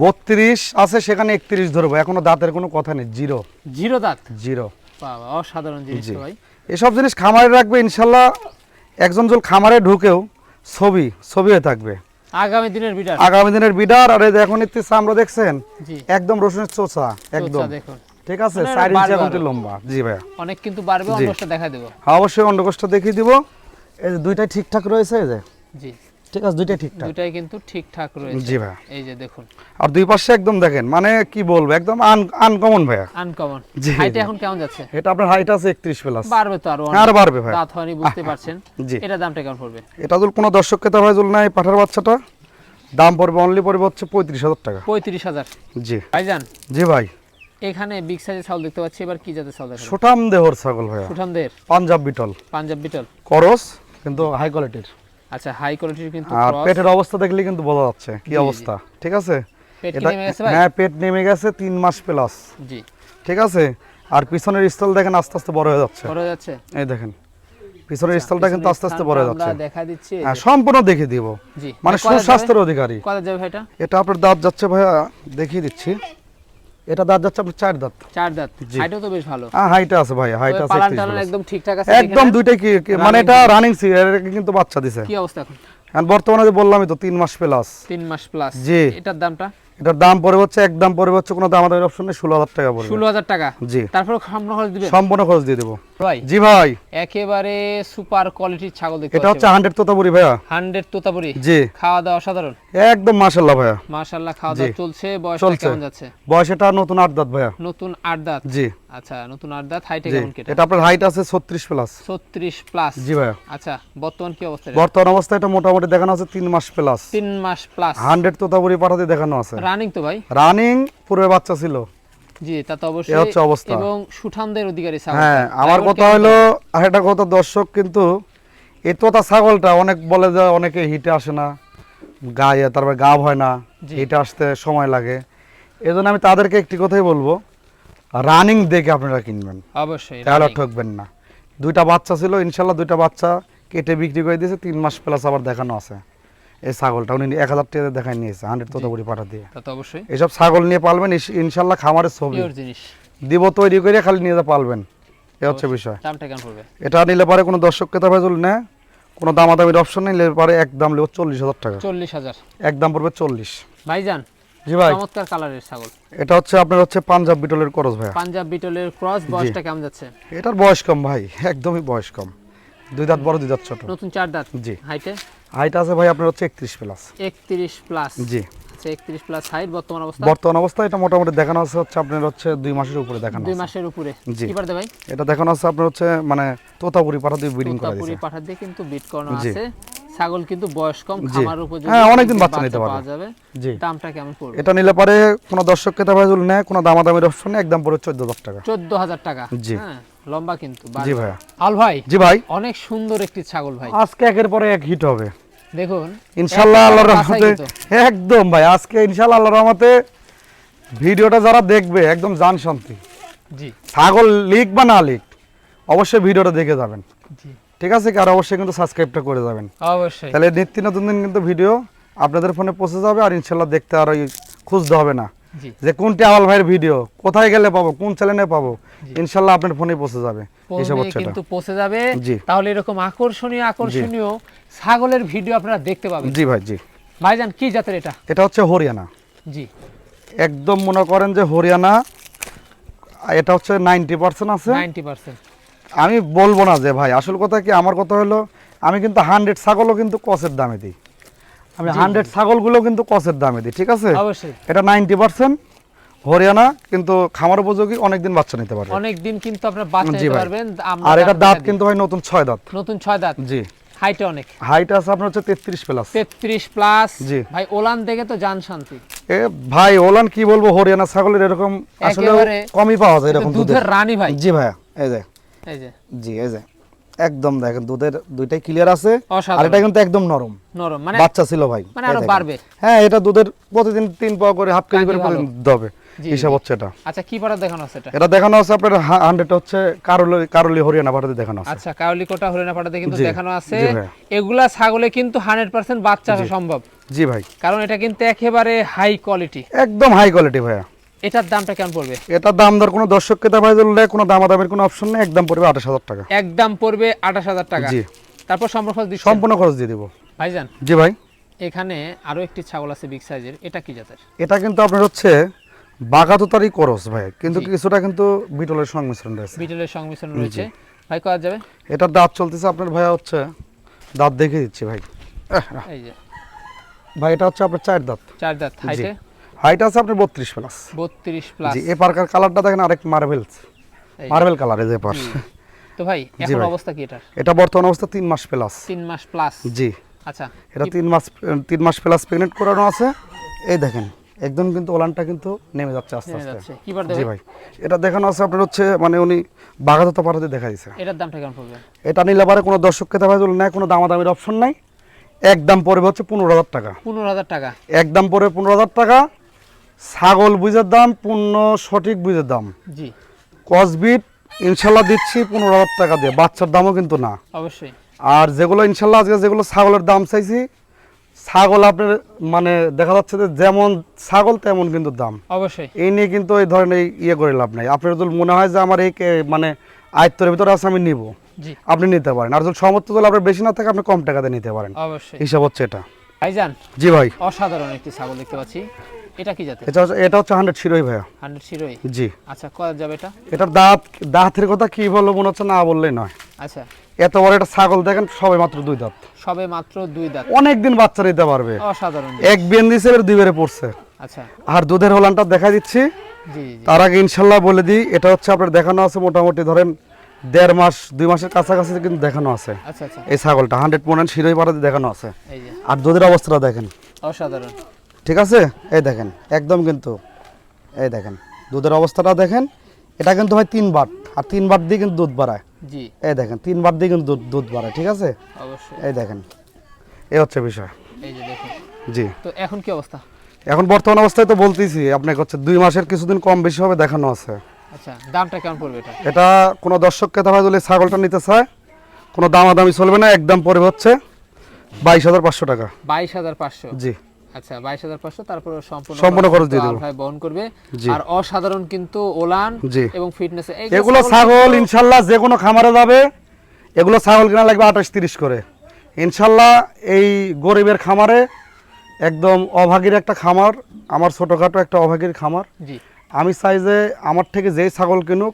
Speaker 1: বত্রিশ আছে সেখানে একত্রিশ ধরবো। এখনও দাঁতের কোনো কথা নেই জিরো।
Speaker 2: জিরো দাঁত?
Speaker 1: জিরো।
Speaker 2: অসাধারণ জিনিস ভাই।
Speaker 1: এসব জিনিস খামারে রাখবে ইনশাল্লাহ একজন জল খামারে ঢুকেও ছবি ছবি হয়ে থাকবে।
Speaker 2: আগামী দিনের বিডার।
Speaker 1: আগামী দিনের বিডার আর এখন একটু চামড়া দেখছেন? একদম রসুনের চোচা একদম।
Speaker 2: দেখুন।
Speaker 1: ঠিক আছে?
Speaker 2: মানে
Speaker 1: চার ইঞ্চি এখন লম্বা। জি ভাইয়া।
Speaker 2: অনেক কিন্তু বাড়বে। অন্যটা দেখা দেবো।
Speaker 1: হ্যাঁ অবশ্যই অন্ডকোষটা দেখিয়ে দিব। এই যে দুইটাই ঠিকঠাক রয়েছে এই যে?
Speaker 2: জি।
Speaker 1: ঠিক আছে দুইটাই ঠিকঠাক।
Speaker 2: দুটাই কিন্তু ঠিকঠাক রয়েছে।
Speaker 1: জি ভাইয়া।
Speaker 2: এই যে দেখুন।
Speaker 1: আর দুই পাশে একদম দেখেন মানে কি বলব একদম আনকমন ভাইয়া।
Speaker 2: আনকমন
Speaker 1: জি,
Speaker 2: হাইট এখন কেমন যাচ্ছে?
Speaker 1: এটা আপনার হাইট আছে একত্রিশ প্লাস
Speaker 2: বাড়বে তো আরও
Speaker 1: আর বাড়বে ভাই
Speaker 2: দাঁত হয়নি বুঝতে পারছেন।
Speaker 1: জি।
Speaker 2: এটা দামটা কেমন পড়বে?
Speaker 1: এটা যদি কোনো দর্শক ক্রেতা ভাই যদি নাই পাঠার বাচ্চাটা। দাম পড়বে অনলি পড়বে হচ্ছে পঁয়ত্রিশ হাজার টাকা।
Speaker 2: পঁয়ত্রিশ হাজার।
Speaker 1: জি।
Speaker 2: ভাইজান।
Speaker 1: জি ভাই।
Speaker 2: এখানে বিগ সাইজের ছাগল দেখতে পাচ্ছি। এবার কি জাতের ছাগল দেখাবেন
Speaker 1: সুঠাম দেহর ছাগল ভাইয়া।
Speaker 2: সুঠামদের
Speaker 1: পাঞ্জাব বিটল।
Speaker 2: পাঞ্জাব বিটল।
Speaker 1: করস কিন্তু হাই কোয়ালিটির
Speaker 2: আচ্ছা হাই কোয়ালিটির কিন্তু
Speaker 1: আর পেটের অবস্থা দেখলে কিন্তু বোঝা যাচ্ছে কি। অবস্থা ঠিক আছে?
Speaker 2: পেট নেমে গেছে ভাই?
Speaker 1: হ্যাঁ পেট নেমে গেছে তিন মাস প্লাস
Speaker 2: জি।
Speaker 1: ঠিক আছে? আর পিছনের স্থল দেখেন আস্তে আস্তে বড় হয়ে যাচ্ছে।
Speaker 2: বড় হয়ে যাচ্ছে?
Speaker 1: এই দেখেন পিছনের স্থলটা কিন্তু আস্তে আস্তে বড় হয়ে
Speaker 2: আমরা
Speaker 1: যাচ্ছে
Speaker 2: দেখা দিচ্ছি।
Speaker 1: হ্যাঁ সম্পূর্ণ দেখে দিব। মানে
Speaker 2: ভাই?
Speaker 1: সুস্বাস্থ্যের অধিকারী।
Speaker 2: কয়টা যাবে ভাইটা?
Speaker 1: এটা আপনার দাঁত যাচ্ছে ভাইয়া দেখিয়ে দিচ্ছি। এটা দাঁত যাচ্ছে আপনার চার দাঁত।
Speaker 2: চার দাঁত। হাইটও তো বেশ ভালো।
Speaker 1: হ্যাঁ হাইট আছে ভাই হাইট আছে
Speaker 2: পালান
Speaker 1: 31
Speaker 2: টালান
Speaker 1: plus।
Speaker 2: একদম ঠিকঠাক আছে
Speaker 1: একদম দুইটাই কি মানে এটা রানিং সি কিন্তু বাচ্চা দিছে।
Speaker 2: কি অবস্থা এখন?
Speaker 1: এখন বর্তমানে যে বললামই তো তিন মাস প্লাস
Speaker 2: তিন মাস প্লাস
Speaker 1: জি।
Speaker 2: এটার দামটা?
Speaker 1: এটার দাম পড়ে হচ্ছে একদম পড়ে হচ্ছে কোনো দাম আমাদের অপশন নেই ষোলো হাজার টাকা পড়বে
Speaker 2: ষোলো হাজার টাকা?
Speaker 1: জি।
Speaker 2: তারপর সম্পূর্ণ খরচ দিবেন?
Speaker 1: সম্পূর্ণ খরচ দিয়ে দেবো।
Speaker 2: ভাই।
Speaker 1: জি ভাই।
Speaker 2: একেবারে সুপার কোয়ালিটির ছাগল দেখতে
Speaker 1: এটা হচ্ছে হান্ড্রেড তোতাপুরি ভাইয়া।
Speaker 2: হান্ড্রেড তোতাপুরি।
Speaker 1: জি।
Speaker 2: খাওয়া দাওয়া অসাধারণ।
Speaker 1: একদম মাশাল্লাহ ভাইয়া।
Speaker 2: মাশাল্লাহ খাওয়া দাওয়া চলছে বয়সটা কেমন যাচ্ছে?
Speaker 1: বয়স এটা নতুন আট দাঁত ভাইয়া।
Speaker 2: নতুন আট দাঁত?
Speaker 1: জি।
Speaker 2: আচ্ছা নতুন আট দাঁত হাইটে কেমন কেটে
Speaker 1: এটা? আপনার হাইট আছে ছত্রিশ প্লাস
Speaker 2: ছত্রিশ প্লাস
Speaker 1: জি ভাইয়া।
Speaker 2: আচ্ছা বর্তমান কি অবস্থা
Speaker 1: বর্তমান অবস্থায় এটা মোটামুটি দেখানো আছে তিন মাস প্লাস
Speaker 2: তিন মাস প্লাস
Speaker 1: হান্ড্রেড তোতাপুরি পাঠাতে দেখানো আছে।
Speaker 2: রানিং তো ভাই?
Speaker 1: রানিং পূর্বে বাচ্চা ছিল।
Speaker 2: জি তা তো অবশ্যই
Speaker 1: হচ্ছে অবস্থা।
Speaker 2: এবং সুঠামদের অধিকারী ছাগল
Speaker 1: হ্যাঁ আমার কথা হলো একটা কথা দর্শক কিন্তু এই তোতা ছাগলটা অনেক বলে যে অনেকে হিটে আসে না গায়ে তারপর গাব হয় না। হিটে আসতে সময় লাগে। এই জন্য আমি তাদেরকে একটি কথাই বলব রানিং দেখে আপনারা কিনবেন।
Speaker 2: অবশ্যই
Speaker 1: তাহলে ঠকবেন না। দুইটা বাচ্চা ছিল ইনশাল্লাহ দুইটা বাচ্চা কেটে বিক্রি করে দিয়েছে তিন মাস প্লাস আবার দেখানো আছে। এই ছাগলটা উনি এক হাজার টাকা দেখায় নিয়েছে হান্ড্রেড তোতাপুরি পাঠা দিয়ে।
Speaker 2: অবশ্যই।
Speaker 1: এসব ছাগল নিয়ে পালবেন ইনশাল্লাহ খামারের ছবি। দিব তৈরি করে খালি নিয়ে যা পালবেন। এ হচ্ছে বিষয়। এটা নিলে পারে কোনো দর্শক ক্রেতা ভেজল নেয় কোনো দামাদামির অপশন নেই নিলে পারে এক দাম নেব চল্লিশ হাজার টাকা।
Speaker 2: চল্লিশ হাজার।
Speaker 1: এক দাম পড়বে চল্লিশ।
Speaker 2: ভাইজান
Speaker 1: জি ভাই।
Speaker 2: চমৎকার কালারের ছাগল।
Speaker 1: এটা হচ্ছে আপনার হচ্ছে পাঞ্জাব বিটলের করস ভাইয়া।
Speaker 2: পাঞ্জাব বিটলের ক্রস বয়সটা কেমন যাচ্ছে?
Speaker 1: এটার বয়স কম ভাই একদমই বয়স কম। দুই দাঁত বড় দুই দাঁত ছোট।
Speaker 2: নতুন চার দাঁত?
Speaker 1: জি।
Speaker 2: হাইটে
Speaker 1: হাইট আছে ভাই আপনার হচ্ছে একত্রিশ প্লাস
Speaker 2: একত্রিশ প্লাস
Speaker 1: জি।
Speaker 2: আচ্ছা একত্রিশ প্লাস হাইট বর্তমান অবস্থা?
Speaker 1: বর্তমান অবস্থায় এটা মোটামুটি দেখানো আছে হচ্ছে আপনার হচ্ছে দুই মাসের উপরে দেখানো আছে।
Speaker 2: মাসের উপরে।
Speaker 1: জি।
Speaker 2: কি পারতে ভাই?
Speaker 1: এটা দেখানো আছে আপনার হচ্ছে মানে তোতাপুরি পাঠা দিয়ে ব্রিডিং করা
Speaker 2: তোতাপুরি
Speaker 1: দিয়েছে
Speaker 2: পাঠা দিয়ে কিন্তু বিট করানো আছে। ছাগল কিন্তু বয়স কম। খামার উপযোগী
Speaker 1: হ্যাঁ, অনেকদিন বাচ্চা নিতে পারবে।
Speaker 2: পাওয়া যাবে।
Speaker 1: জি।
Speaker 2: দামটা কেমন পড়বে?
Speaker 1: এটা নিলে পারে কোনো দর্শক ক্রেতা ভেজল নেয় কোনো দামাদামির অপশন নেই একদম চোদ্দ হাজার টাকা।
Speaker 2: চোদ্দ হাজার টাকা।
Speaker 1: জি।
Speaker 2: হ্যাঁ। লম্বা কিন্তু
Speaker 1: জি ভাইয়া।
Speaker 2: আল ভাই
Speaker 1: জি ভাই।
Speaker 2: অনেক সুন্দর একটি ছাগল ভাই।
Speaker 1: আজকে একের পরে এক হিট হবে।
Speaker 2: দেখুন
Speaker 1: ইনশাল্লাহ আল্লাহর রহমতে একদম ভাই আজকে ইনশাল্লাহ আল্লাহর রহমতে ভিডিওটা যারা দেখবে একদম জান শান্তি।
Speaker 2: জি।
Speaker 1: ছাগল লিক বা না লিক অবশ্যই ভিডিওটা দেখে যাবেন।
Speaker 2: জি।
Speaker 1: ঠিক আছে আর অবশ্যই কিন্তু সাবস্ক্রাইবটা করে যাবেন।
Speaker 2: অবশ্যই।
Speaker 1: তাহলে নিত্য নতুন দিন কিন্তু ভিডিও আপনাদের ফোনে পৌঁছে যাবে আর ইনশাল্লাহ দেখতে আর ওই খুঁজতে হবে না। যে কোনটি আওয়াল ভাইয়ের ভিডিও? কোথায় গেলে পাবো? কোন চ্যানেলে পাবো? ইনশাল্লাহ আপনার ফোনে পৌঁছে যাবে এইসব
Speaker 2: কিন্তু পৌঁছে যাবে। তাহলে এরকম আকর্ষণীয় আকর্ষণীয় ছাগলের ভিডিও আপনারা দেখতে পাবেন।
Speaker 1: জি ভাই জি।
Speaker 2: ভাইজান কি জাতের এটা?
Speaker 1: এটা হচ্ছে হরিয়ানা।
Speaker 2: জি।
Speaker 1: একদম মনে করেন যে হরিয়ানা এটা হচ্ছে নাইনটি পার্সেন্ট আছে।
Speaker 2: Ninety percent.
Speaker 1: আমি বলব না যে ভাই আসল কথা কি আমার কথা হলো আমি কিন্তু হান্ড্রেড ছাগলও কিন্তু কসের দামে দিই। আমি হান্ড্রেড ছাগলগুলো কিন্তু কসের দামে দিই ঠিক আছে?
Speaker 2: অবশ্যই।
Speaker 1: এটা নাইনটি পার্সেন্ট হরিয়ানা কিন্তু খামার উপযোগী অনেকদিন বাচ্চা নিতে পারবে।
Speaker 2: কিন্তু আপনার বাচ্চা নিতে
Speaker 1: ভাই।
Speaker 2: পারবেন
Speaker 1: আর এটা দাঁত কিন্তু ভাই নতুন ছয় দাঁত।
Speaker 2: নতুন ছয় দাঁত।
Speaker 1: জি।
Speaker 2: হাইটে অনেক।
Speaker 1: হাইট আছে আপনার হচ্ছে তেত্রিশ প্লাস
Speaker 2: তেত্রিশ প্লাস
Speaker 1: জি।
Speaker 2: ভাই ওলান দেখে তো জান শান্তি।
Speaker 1: এ ভাই ওলান কি বলব হরিয়ানা ছাগলের এরকম আসলে কমই পাওয়া যায় এরকম
Speaker 2: দুধের। রানী ভাই।
Speaker 1: জি ভাইয়া এই যে।
Speaker 2: এই যে।
Speaker 1: জি এই যে। একদম দেখেন দুধের দুইটাই ক্লিয়ার আছে আর এটা কিন্তু একদম নরম।
Speaker 2: নরম মানে
Speaker 1: বাচ্চা ছিল ভাই।
Speaker 2: মানে
Speaker 1: আরও
Speaker 2: বাড়বে।
Speaker 1: হ্যাঁ এটা দুধের প্রতিদিন তিন পাওয়া করে হাফ কেজি করে প্রতিদিন
Speaker 2: জি,
Speaker 1: হিসাব হচ্ছে এটা।
Speaker 2: আচ্ছা কি পাটা দেখানো আছে এটা?
Speaker 1: এটা দেখানো আছে আপনার হান্ড্রেড হচ্ছে কারলি কারলি হরিয়ানা পাঠাতে দেখানো আছে।
Speaker 2: আচ্ছা কাউলিকোটা হরিণা পাটাতে কিন্তু দেখানো আছে। এগুলা ছাগলে কিন্তু হান্ড্রেড পার্সেন্ট বাচ্চা আসা সম্ভব।
Speaker 1: জি ভাই।
Speaker 2: কারণ এটা কিন্তু একেবারে হাই কোয়ালিটি
Speaker 1: একদম হাই কোয়ালিটি ভাইয়া।
Speaker 2: এটার দামটা কেমন পড়বে?
Speaker 1: এটার দাম দর কোনো ভাই ধরলে কোনো দামাদামের কোনো অপশন নেই একদম পড়বে আঠাশ হাজার টাকা।
Speaker 2: একদম পড়বে আঠাশ হাজার টাকা।
Speaker 1: জি।
Speaker 2: তারপর সম্পর্ক দিচ্ছেন?
Speaker 1: সম্পূর্ণ খরচ দিয়ে দিব।
Speaker 2: ভাইজান?
Speaker 1: জি ভাই।
Speaker 2: এখানে আরও একটি ছাগল আছে বিগ সাইজের এটা কি জাতের?
Speaker 1: এটা কিন্তু আপনার হচ্ছে বাগাততারই করস ভাই কিন্তু কিছুটা কিন্তু বিটলের সংমিশ্রণ রয়েছে।
Speaker 2: বিটেলের সংমিশ্রণ রয়েছে। ভাই করা যাবে?
Speaker 1: এটার দাঁত চলতেছে আপনার ভাইয়া হচ্ছে দাঁত দেখে দিচ্ছি ভাই।
Speaker 2: এই যে।
Speaker 1: ভাই এটা হচ্ছে আপনার চার দাঁত।
Speaker 2: চার দাঁত হাইটে
Speaker 1: হাইট আছে আপনার বত্রিশ প্লাস
Speaker 2: বত্রিশ প্লাস
Speaker 1: জি এ পার্কার কালারটা দেখেন আরেক মার্বেলস
Speaker 2: এই।
Speaker 1: মার্বেল কালার এই যে পার
Speaker 2: তো ভাই এখন অবস্থা কি এটার?
Speaker 1: এটা বর্তমান অবস্থা তিন মাস প্লাস
Speaker 2: তিন মাস প্লাস
Speaker 1: জি।
Speaker 2: আচ্ছা।
Speaker 1: এটা তিন মাস তিন মাস প্লাস প্রেগনেন্ট করানো আছে। এই দেখেন একদম কিন্তু ওলানটা কিন্তু নেমে যাচ্ছে আস্তে আস্তে। জি ভাই। এটা দেখানো আছে আপনার হচ্ছে মানে উনি বাঘাততা পাঠাতে দেখা দিছে।
Speaker 2: এটার দামটা কেমন পড়বে?
Speaker 1: এটা নিলে পারে কোনো দর্শক খেতে ভাই নেয় কোনো দামাদামির অপশন নাই। একদম পড়বে হচ্ছে পনেরো হাজার টাকা।
Speaker 2: পনেরো হাজার টাকা।
Speaker 1: একদম পড়বে পনেরো হাজার টাকা। ছাগল বুঝের দাম পূর্ণ সঠিক বুঝের দাম।
Speaker 2: জি।
Speaker 1: কসবিট ইনশাল্লাহ দিচ্ছি পনেরো হাজার টাকা দিয়ে। বাচ্চার দামও কিন্তু না।
Speaker 2: অবশ্যই।
Speaker 1: আর যেগুলো ইনশাল্লাহ আজকে যেগুলো ছাগলের দাম চাইছি ছাগল আপনার মানে দেখা যাচ্ছে যে যেমন ছাগল তেমন কিন্তু দাম।
Speaker 2: অবশ্যই।
Speaker 1: এই নিয়ে কিন্তু এই ধরনের ইয়ে করে লাভ নাই। আপনার যদি মনে হয় যে আমার এই মানে আয়ত্তের ভিতরে আছে আমি নিব। আপনি নিতে পারেন। আর যদি সমর্থ যদি আপনার বেশি না থাকে আপনি কম টাকাতে নিতে পারেন।
Speaker 2: অবশ্যই।
Speaker 1: হিসাব হচ্ছে এটা।
Speaker 2: ভাইজান
Speaker 1: জি ভাই।
Speaker 2: অসাধারণ একটি ছাগল দেখতে পাচ্ছি। এটা কি জাতের?
Speaker 1: এটা এটা হচ্ছে হান্ড্রেড শিরোই ভাইয়া।
Speaker 2: হান্ড্রেড শিরোই
Speaker 1: জি।
Speaker 2: আচ্ছা কত যাবে এটা?
Speaker 1: এটার দাঁত দাঁতের কথা কি বলব মনে হচ্ছে না বললেই নয়।
Speaker 2: আচ্ছা।
Speaker 1: এত বড় একটা ছাগল দেখেন সবাই মাত্র দুই দাঁত।
Speaker 2: সবে মাত্র দুই দাঁত।
Speaker 1: অনেক দিন বাচ্চা নিতে পারবে।
Speaker 2: অসাধারণ।
Speaker 1: এক দিয়েছে এবার দুই পড়ছে।
Speaker 2: আচ্ছা।
Speaker 1: আর দুধের হোলানটা দেখা দিচ্ছি। তার আগে ইনশাল্লাহ বলে দিই এটা হচ্ছে আপনার দেখানো আছে মোটামুটি ধরেন দেড় মাস দুই মাসের কাছাকাছি কিন্তু দেখানো আছে।
Speaker 2: আচ্ছা আচ্ছা।
Speaker 1: এই ছাগলটা হান্ড্রেড পয়েন্ট শিরোই পাড়াতে দেখানো আছে। আর দুধের অবস্থাটা দেখেন।
Speaker 2: অসাধারণ।
Speaker 1: ঠিক আছে? এই দেখেন একদম কিন্তু এই দেখেন দুধের অবস্থাটা দেখেন এটা কিন্তু ভাই তিন বার আর তিন বার দিয়ে কিন্তু দুধ বাড়ায়।
Speaker 2: জি।
Speaker 1: এই দেখেন তিন বার দিয়ে কিন্তু দুধ দুধ বাড়ায় ঠিক আছে?
Speaker 2: অবশ্যই।
Speaker 1: এই দেখেন এই হচ্ছে বিষয়।
Speaker 2: এই যে দেখুন।
Speaker 1: জি।
Speaker 2: তো এখন কি অবস্থা?
Speaker 1: এখন বর্তমান অবস্থায় তো বলতেছি আপনাকে হচ্ছে দুই মাসের কিছুদিন কম বেশি হবে দেখানো আছে।
Speaker 2: আচ্ছা দামটা কেমন পড়বে এটা?
Speaker 1: এটা কোনো দর্শককে দেখা যদি ছাগলটা নিতে চায় কোনো দামাদামি চলবে না একদম পড়বে হচ্ছে বাইশ হাজার পাঁচশো টাকা।
Speaker 2: বাইশ হাজার পাঁচশো।
Speaker 1: জি।
Speaker 2: আচ্ছা তারপরে সম্পূর্ণ
Speaker 1: সম্পূর্ণ খরচ দিয়ে
Speaker 2: ভাই বহন করবে। আর অসাধারণ কিন্তু ওলান এবং ফিটনেস।
Speaker 1: এগুলো ছাগল যে কোনো খামারে যাবে এগুলো ছাগল কিনা লাগবে আঠাশ তিরিশ করে। ইনশাল্লাহ এই গরিবের খামারে একদম অভাগীর একটা খামার আমার ছোটোখাটো একটা অভাগীর খামার।
Speaker 2: জি।
Speaker 1: আমি চাই যে আমার থেকে যেই ছাগল কিনুক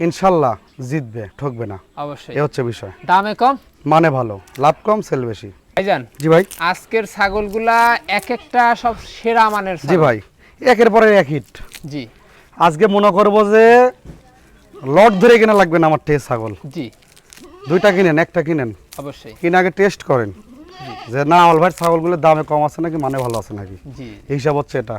Speaker 1: ইনশাল্লাহ জিতবে ঠকবে না।
Speaker 2: অবশ্যই।
Speaker 1: এ হচ্ছে বিষয়।
Speaker 2: দামে কম?
Speaker 1: মানে ভালো লাভ কম সেল বেশি।
Speaker 2: ভাইজান
Speaker 1: জি ভাই।
Speaker 2: আজকের ছাগলগুলা এক একটা সব সেরা মানের
Speaker 1: জি। ভাই একের পরে এক হিট
Speaker 2: জি।
Speaker 1: আজকে মনে করব যে লট ধরে কিনা লাগবে না আমার টেস্ট ছাগল।
Speaker 2: জি।
Speaker 1: দুইটা কিনেন একটা কিনেন।
Speaker 2: অবশ্যই।
Speaker 1: কিনে আগে টেস্ট করেন। যে না আমার ভাই ছাগলগুলোর দামে কম আছে নাকি মানে ভালো আছে নাকি?
Speaker 2: জি।
Speaker 1: হিসাব হচ্ছে এটা।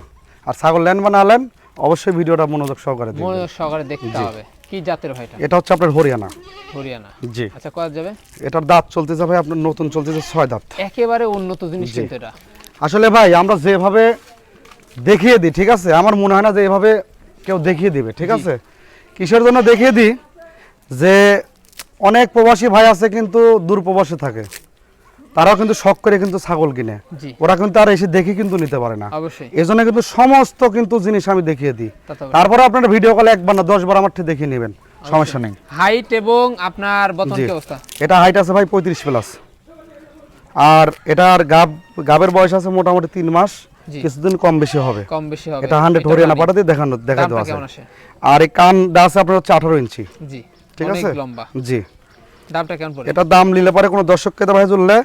Speaker 1: আর ছাগল লেন বা না নেন অবশ্যই ভিডিওটা মনোযোগ সহকারে
Speaker 2: মনোযোগ সহকারে দেখতে হবে। কি জাতের ভাইটা
Speaker 1: এটা? হচ্ছে আপনার হরিয়ানা।
Speaker 2: হরিয়ানা।
Speaker 1: জি।
Speaker 2: আচ্ছা কত যাবে?
Speaker 1: এটার দাঁত ভাই আপনার নতুন চলতেছে ছয় দাঁত।
Speaker 2: একেবারে উন্নত জিনিস। কিন্তু এটা।
Speaker 1: আসলে ভাই আমরা যেভাবে দেখিয়ে দিই ঠিক আছে? আমার মনে হয় না যে এভাবে কেউ দেখিয়ে দিবে ঠিক আছে? কিসের জন্য দেখিয়ে দিই? যে অনেক প্রবাসী ভাই আছে কিন্তু দূর প্রবাসে থাকে। তারাও কিন্তু শখ করে কিন্তু ছাগল কিনে। ওরা কিন্তু আর এসে দেখে কিন্তু নিতে পারে না।
Speaker 2: অবশ্যই।
Speaker 1: এই জন্য কিন্তু সমস্ত কিন্তু জিনিস আমি দেখিয়ে দিই। তারপরে আপনারা ভিডিও কলে একবার না দশ বার আমার দেখিয়ে নেবেন। সমস্যা নেই।
Speaker 2: হাইট এবং আপনার বতন কি অবস্থা?
Speaker 1: এটা হাইট আছে ভাই পঁয়ত্রিশ প্লাস আর এটার গাব গাবের বয়স আছে মোটামুটি তিন মাস। কিছুদিন কম বেশি হবে।
Speaker 2: কম বেশি হবে।
Speaker 1: এটা হান্ড্রেড
Speaker 2: এটা
Speaker 1: হরিয়ানা
Speaker 2: রানী।
Speaker 1: পাঠাতে দেখানো দেখা দেওয়া আছে আর এই কানটা আছে আপনার হচ্ছে আঠারো ইঞ্চি।
Speaker 2: জি।
Speaker 1: ঠিক আছে?
Speaker 2: লম্বা।
Speaker 1: জি।
Speaker 2: দামটা কেমন পড়ে?
Speaker 1: এটার দাম নিলে পরে কোনো দর্শককে কেতা ভাই জুড়লে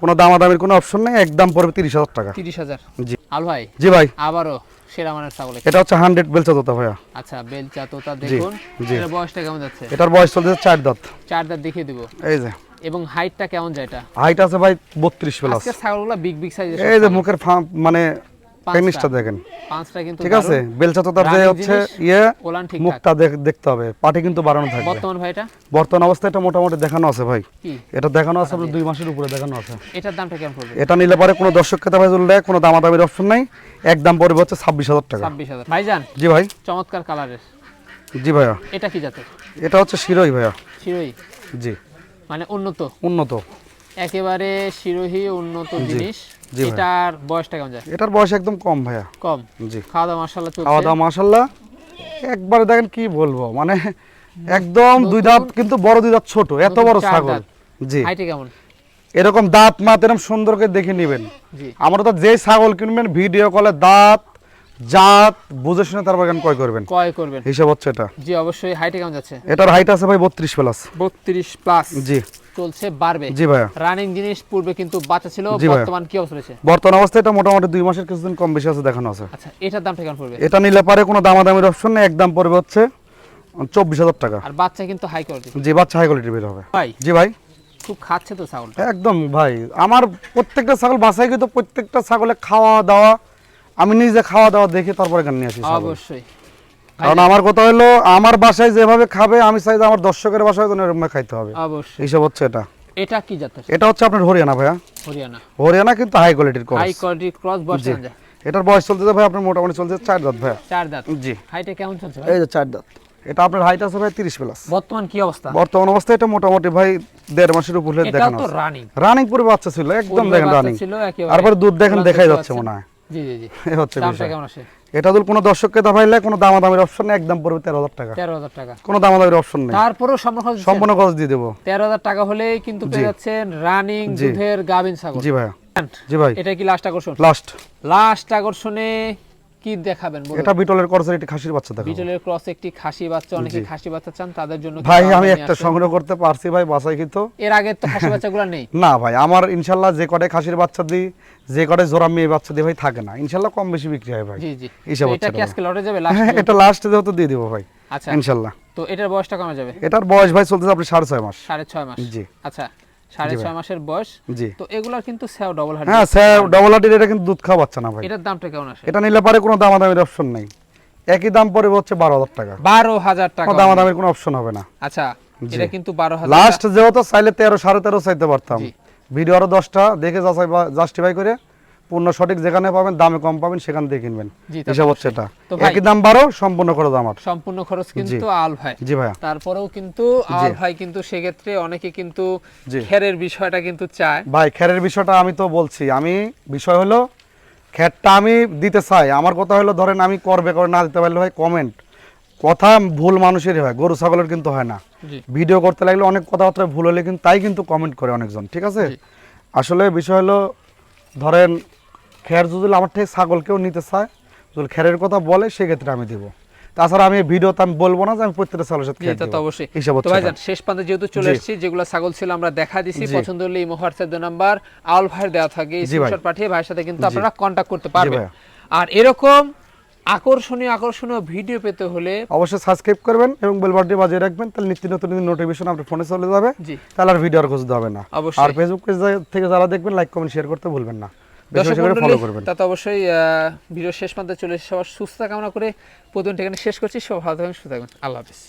Speaker 1: কোনো দামাদামির কোনো অপশন নেই একদম পড়বে তিরিশ হাজার টাকা।
Speaker 2: তিরিশ হাজার?
Speaker 1: জি।
Speaker 2: আল ভাই?
Speaker 1: জি ভাই।
Speaker 2: আবারও সেরা মানের ছাগল
Speaker 1: এটা হচ্ছে হান্ড্রেড বেলচা তোতা ভাইয়া।
Speaker 2: আচ্ছা বেলচা তোতা দেখুন। এর বয়সটা কেমন যাচ্ছে?
Speaker 1: এটার বয়স চলছে চার দাঁত।
Speaker 2: চার দাঁত দেখিয়ে দিব।
Speaker 1: এই যে।
Speaker 2: এবং হাইটটা কেমন যায় এটা?
Speaker 1: হাইট আছে ভাই বত্রিশ প্লাস
Speaker 2: আজকে ছাগলগুলো বিগ বিগ সাইজের
Speaker 1: এই যে মুখের মানে দেখেন।
Speaker 2: পাঁচটা কিন্তু
Speaker 1: ঠিক আছে?
Speaker 2: দারুণ।
Speaker 1: বেলচা তো তার যে হচ্ছে ইয়ে মুখটা দেখতে হবে। পাটি কিন্তু বাড়ানো থাকবে।
Speaker 2: বর্তমান ভাইটা
Speaker 1: বর্তমান অবস্থায় এটা মোটামুটি দেখানো আছে ভাই। এটা দেখানো আছে আপনার দুই মাসের উপরে দেখানো আছে।
Speaker 2: এটার দামটা কেমন পড়বে?
Speaker 1: এটা নিলে পরে কোনো দর্শক খেতে ভাই কোনো দামাদামির অপশন নাই। একদম পড়বে হচ্ছে ছাব্বিশ হাজার টাকা।
Speaker 2: ছাব্বিশ হাজার। ভাইজান
Speaker 1: জি ভাই।
Speaker 2: চমৎকার কালারের।
Speaker 1: জি ভাইয়া।
Speaker 2: এটা কি জাতের?
Speaker 1: এটা হচ্ছে শিরোই ভাইয়া।
Speaker 2: শিরোহী
Speaker 1: জি।
Speaker 2: মানে উন্নত?
Speaker 1: উন্নত।
Speaker 2: একেবারে শিরোহী উন্নত জিনিস। এটার বয়সটা কেমন যায়?
Speaker 1: এটার বয়স একদম কম ভাইয়া।
Speaker 2: কম?
Speaker 1: জি।
Speaker 2: খাওয়া দাওয়া চলছে।
Speaker 1: খাওয়া দাওয়া মাসাল্লাহ একবারে দেখেন কি বলব মানে একদম দুই দাঁত কিন্তু বড় দুই দাঁত ছোট এত বড় ছাগল। জি।
Speaker 2: হাইটে কেমন?
Speaker 1: এরকম দাঁত মাত এরকম সুন্দর করে দেখে নেবেন।
Speaker 2: জি।
Speaker 1: আমরা তো যে ছাগল কিনবেন ভিডিও কলে দাঁত জাত বুঝে শুনে তারপর কেন ক্রয় করবেন।
Speaker 2: কয় করবেন।
Speaker 1: হিসাব হচ্ছে এটা।
Speaker 2: জি অবশ্যই। হাইটে কেমন যাচ্ছে?
Speaker 1: এটার হাইট আছে ভাই বত্রিশ প্লাস
Speaker 2: বত্রিশ প্লাস
Speaker 1: জি।
Speaker 2: চলছে বাড়বে।
Speaker 1: জি
Speaker 2: রানিং জিনিস পূর্বে কিন্তু বাচ্চা ছিল বর্তমান কি অবস্থা রয়েছে?
Speaker 1: বর্তমান অবস্থায় এটা মোটামুটি দুই মাসের কিছুদিন কম বেশি আছে দেখানো আছে।
Speaker 2: আচ্ছা এটার দামটা কেমন পড়বে?
Speaker 1: এটা নিলে পারে কোনো দামাদামির অপশন নেই একদম পড়বে হচ্ছে চব্বিশ হাজার টাকা।
Speaker 2: আর বাচ্চা কিন্তু হাই কোয়ালিটি
Speaker 1: জি বাচ্চা হাই কোয়ালিটির বের হবে।
Speaker 2: ভাই।
Speaker 1: জি ভাই।
Speaker 2: খুব খাচ্ছে তো ছাগলটা
Speaker 1: একদম ভাই আমার প্রত্যেকটা ছাগল বাসায় কিন্তু প্রত্যেকটা ছাগলে খাওয়া দাওয়া আমি নিজে খাওয়া দাওয়া দেখে তারপরে এখানে নিয়ে আসি
Speaker 2: অবশ্যই।
Speaker 1: কারণ আমার কথা হলো আমার বাসায় যেভাবে খাবে আমি চাই যে আমার দর্শকের বাসায় যেন এরকম খাইতে হবে।
Speaker 2: অবশ্যই।
Speaker 1: এইসব হচ্ছে এটা।
Speaker 2: এটা কি জাতের?
Speaker 1: এটা হচ্ছে আপনার হরিয়ানা ভাইয়া।
Speaker 2: হরিয়ানা।
Speaker 1: হরিয়ানা কিন্তু হাই কোয়ালিটির কর
Speaker 2: হাই কোয়ালিটি ক্রস
Speaker 1: জি।
Speaker 2: যায়
Speaker 1: এটার বয়স চলতেছে ভাই আপনার মোটামুটি চলছে চার দাঁত ভাইয়া।
Speaker 2: চার দাঁত।
Speaker 1: জি।
Speaker 2: হাইটে কেমন চলছে ভাই?
Speaker 1: এই যে চার দাঁত। এটা আপনার হাইট আছে ভাই তিরিশ প্লাস
Speaker 2: বর্তমান কি অবস্থা?
Speaker 1: বর্তমান অবস্থায় এটা মোটামুটি ভাই দেড় মাসের উপরে
Speaker 2: এটাও
Speaker 1: দেখানো
Speaker 2: তো রানিং
Speaker 1: রানিং পূর্বে বাচ্চা ছিল একদম দেখেন রানিং
Speaker 2: ছিল একেবারে
Speaker 1: তারপরে দুধ দেখেন দেখাই যাচ্ছে মনে হয়।
Speaker 2: জি জি জি।
Speaker 1: এই হচ্ছে বিষয়। এটা যদি কোনো দর্শককে দাবাইলে কোনো দামাদামির অপশন নেই একদম পড়বে তেরো হাজার টাকা।
Speaker 2: তেরো হাজার টাকা।
Speaker 1: কোনো দামাদামির অপশন নেই।
Speaker 2: তারপরেও সম্পূর্ণ খরচ
Speaker 1: সম্পূর্ণ খরচ দিয়ে দেবো।
Speaker 2: তেরো হাজার টাকা হলেই কিন্তু পেয়ে। যাচ্ছেন রানিং। দুধের গাভিন ছাগল।
Speaker 1: জি ভাই জি ভাই।
Speaker 2: এটা কি লাস্ট আকর্ষণ?
Speaker 1: লাস্ট
Speaker 2: লাস্ট আকর্ষণে কি দেখাবেন
Speaker 1: এটা বিটলের করছে একটি খাসির বাচ্চা দেখো
Speaker 2: বিটলের ক্রস একটি খাসি বাচ্চা অনেকে খাসি বাচ্চা চান তাদের জন্য
Speaker 1: ভাই আমি একটা সংগ্রহ করতে পারছি ভাই বাসায় কিন্তু।
Speaker 2: এর আগে তো খাসি বাচ্চাগুলো নেই।
Speaker 1: না ভাই আমার ইনশাল্লাহ যে কটায় খাসির বাচ্চা দিই যে কটায় জোড়া মেয়ে বাচ্চা দিই ভাই থাকে না। ইনশাল্লাহ কম বেশি বিক্রি হয় ভাই।
Speaker 2: জি জি। এটা কি আজকে লটে যাবে? লাস্ট
Speaker 1: এটা লাস্ট যেহেতু দিয়ে দিব ভাই
Speaker 2: আচ্ছা।
Speaker 1: ইনশাল্লাহ।
Speaker 2: তো এটার বয়সটা কমে যাবে?
Speaker 1: এটার বয়স ভাই চলতেছে আপনি সাড়ে ছয় মাস।
Speaker 2: সাড়ে ছয় মাস।
Speaker 1: জি।
Speaker 2: আচ্ছা। সাড়ে ছয় মাসের বয়স।
Speaker 1: জি।
Speaker 2: তো এগুলার কিন্তু স্যাও ডবল হার্ড
Speaker 1: হ্যাঁ স্যাও ডবল এটা কিন্তু দুধ খাওয়া বাচ্চা না ভাই।
Speaker 2: এটার দামটা কেমন আসে?
Speaker 1: এটা নিলে পারে কোনো দামাদামির অপশন নাই। একই দাম পড়বে হচ্ছে বারো হাজার টাকা।
Speaker 2: বারো হাজার টাকা
Speaker 1: দামাদামির কোনো অপশন হবে না।
Speaker 2: আচ্ছা এটা কিন্তু বারো হাজার
Speaker 1: লাস্ট যেহেতু চাইলে তেরো সাড়ে তেরো চাইতে পারতাম। ভিডিও আরও দশটা দেখে যাচাই জাস্টিফাই করে পূর্ণ সঠিক যেখানে পাবেন দামে কম পাবেন সেখান থেকে কিনবেন। হিসাব হচ্ছে এটা। একই দাম বারো সম্পূর্ণ খরচ আমার।
Speaker 2: সম্পূর্ণ খরচ কিন্তু আল ভাই।
Speaker 1: জি ভাইয়া।
Speaker 2: তারপরেও কিন্তু আল ভাই কিন্তু সেক্ষেত্রে অনেকে কিন্তু খেরের বিষয়টা কিন্তু চায়।
Speaker 1: ভাই খেরের বিষয়টা আমি তো বলছি। আমি বিষয় হলো খেরটা আমি দিতে চাই। আমার কথা হলো ধরেন আমি করবে করে না দিতে পারলে ভাই কমেন্ট কথা ভুল মানুষেরই হয় গরু ছাগলের কিন্তু হয় না। ভিডিও করতে লাগলে অনেক কথাবার্তা ভুল হলে কিন্তু তাই কিন্তু কমেন্ট করে অনেকজন ঠিক আছে? আসলে বিষয় হলো ধরেন খের যদি আমার থেকে ছাগল কেউ নিতে চায় যদি খেরের কথা বলে সেক্ষেত্রে আমি দিব। তাছাড়া আমি ভিডিওতে আমি বলব না যে আমি প্রত্যেকটা ছাগলের সাথে
Speaker 2: তা অবশ্যই। তো ভাইজান শেষ প্রান্তে যেহেতু চলে এসেছি যেগুলো ছাগল ছিল আমরা দেখা দিছি পছন্দ হলে ইমো হোয়াটসঅ্যাপ নাম্বার আউল ভাইয়ের দেওয়া থাকে স্ক্রিনশট পাঠিয়ে ভাইয়ের সাথে কিন্তু আপনারা করতে পারবেন। আর এরকম আকর্ষণীয় আকর্ষণীয় ভিডিও পেতে হলে
Speaker 1: অবশ্যই সাবস্ক্রাইব করবেন এবং বেল বাটনটি বাজিয়ে রাখবেন তাহলে নিত্য নতুন নোটিফিকেশন আপনার ফোনে চলে যাবে। তাহলে আর ভিডিও আর খুঁজতে হবে না। আর ফেসবুক পেজ থেকে যারা দেখবেন লাইক কমেন্ট শেয়ার করতে ভুলবেন না।
Speaker 2: তা তো অবশ্যই আহ, ভিডিও শেষ মাধ্যমে চলে এসে সবার সুস্থতা কামনা করে প্রতিদিন এখানে শেষ করছি। সব ভালো থাকবেন সুস্থ থাকবেন আল্লাহ হাফিজ।